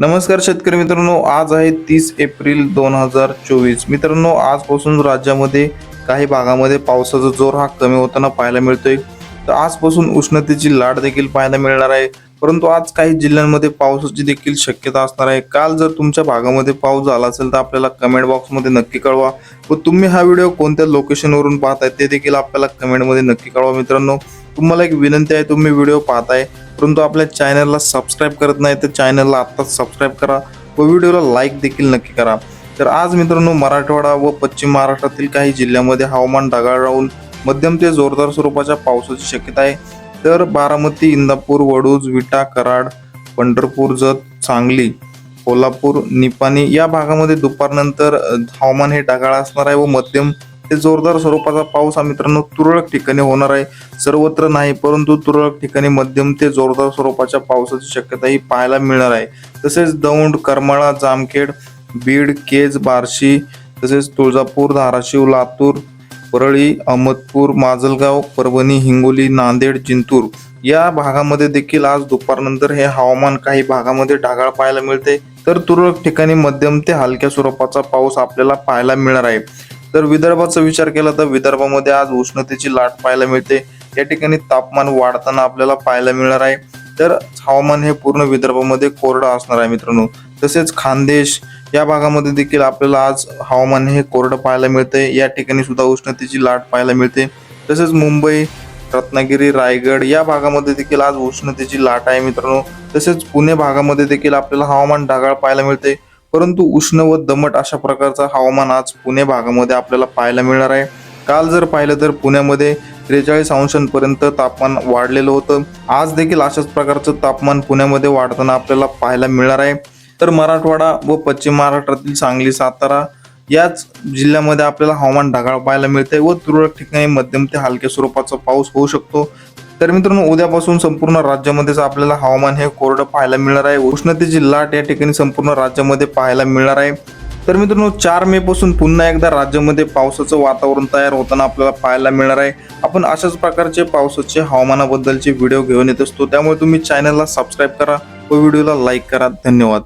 नमस्कार शेतकरी मित्रांनो आज आहे तीस एप्रिल दोन हजार चोवीस. मित्रांनो आजपासून राज्यामध्ये काही भागामध्ये पावसाचा जोर हा कमी होताना पाहायला मिळतोय. तर आजपासून उष्णतेची लाट देखील पाहायला मिळणार आहे. परंतु आज काही जिल्ह्यांमध्ये पावसाची देखील शक्यता असणार आहे. काल जर तुमच्या भागामध्ये पाऊस झाला असेल तर आपल्याला कमेंट बॉक्समध्ये नक्की कळवा. व तुम्ही हा व्हिडिओ कोणत्या लोकेशनवरून पाहताय ते देखील आपल्याला कमेंटमध्ये नक्की कळवा मित्रांनो. तुम्हाला एक विनंती आहे तुम्ही व्हिडिओ पाहताय परंतु आपल्या चॅनलला सबस्क्राईब करत नाही तर चॅनलला आत्ताच सबस्क्राईब करा व व्हिडिओला लाईक देखील नक्की करा. तर आज मित्रांनो मराठवाडा व पश्चिम महाराष्ट्रातील काही जिल्ह्यामध्ये हवामान ढगाळ राहून मध्यम ते जोरदार स्वरूपाच्या पावसाची शक्यता आहे. तर बारामती इंदापूर वडूज विटा कराड पंढरपूर जत सांगली कोल्हापूर निपाणी या भागामध्ये दुपारनंतर हवामान हे ढगाळ असणार आहे व मध्यम ते जोरदार स्वरूपाचा पाऊस हा मित्रांनो तुरळक ठिकाणी होणार आहे. सर्वत्र नाही परंतु तुरळक ठिकाणी मध्यम ते जोरदार स्वरूपाच्या पावसाची शक्यता ही पाहायला मिळणार आहे. तसेच दौंड करमाळा जामखेड बीड केज बार्शी तसेच तुळजापूर धाराशिव लातूर परळी अहमदपूर माजलगाव परभणी हिंगोली नांदेड जिंतूर या भागामध्ये देखील आज दुपारनंतर हे हवामान काही भागामध्ये ढगाळ पाहायला मिळते. तर तुरळक ठिकाणी मध्यम ते हलक्या स्वरूपाचा पाऊस आपल्याला पाहायला मिळणार आहे. तर विदर्भाचा विचार केला तर विदर्भामध्ये आज उष्णतेची लाट पाहायला मिळते. या ठिकाणी तापमान वाढताना आपल्याला पाहायला मिळणार आहे. तर हवामान हे पूर्ण विदर्भामध्ये कोरडं असणार आहे मित्रांनो. तसेच खानदेश या भागामध्ये देखील आपल्याला आज हवामान हे कोरडं पाहायला मिळते या ठिकाणी सुद्धा उष्णतेची लाट पाहायला मिळते. तसेच मुंबई रत्नागिरी रायगड या भागामध्ये देखील आज उष्णतेची लाट आहे मित्रांनो. तसेच पुणे भागामध्ये देखील आपल्याला हवामान ढगाळ पाहायला मिळते परंतु उष्ण व दमट अशा प्रकारचं हवामान आज पुणे भागामध्ये आपल्याला पाहायला मिळणार आहे. काल जर पाहिलं तर पुण्यामध्ये त्रेचाळीस अंशांपर्यंत तापमान वाढलेलं होतं. आज देखील अशाच प्रकारचं तापमान पुण्यामध्ये वाढताना आपल्याला पाहायला मिळणार आहे. तर मराठवाडा व पश्चिम महाराष्ट्रातील सांगली सातारा याच जिल्ह्यामध्ये आपल्याला हवामान ढगाळ पाहायला मिळते व तुरळक ठिकाणी मध्यम ते हलक्या स्वरूपाचा पाऊस होऊ शकतो. तर मित्रांनो उद्यापासून संपूर्ण राज्यामध्येच आपल्याला हवामान हे कोरडं पाहायला मिळणार आहे. उष्णतेची लाट या ठिकाणी संपूर्ण राज्यामध्ये पाहायला मिळणार आहे. तर मित्रांनो चार मे पासून पुन्हा एकदा राज्यामध्ये पावसाचं वातावरण तयार होताना आपल्याला पाहायला मिळणार आहे. आपण अशाच प्रकारचे पावसाचे हवामानाबद्दलचे व्हिडिओ घेऊन येत असतो. त्यामुळे तुम्ही चॅनलला सबस्क्राईब करा व व्हिडिओला लाईक करा. धन्यवाद.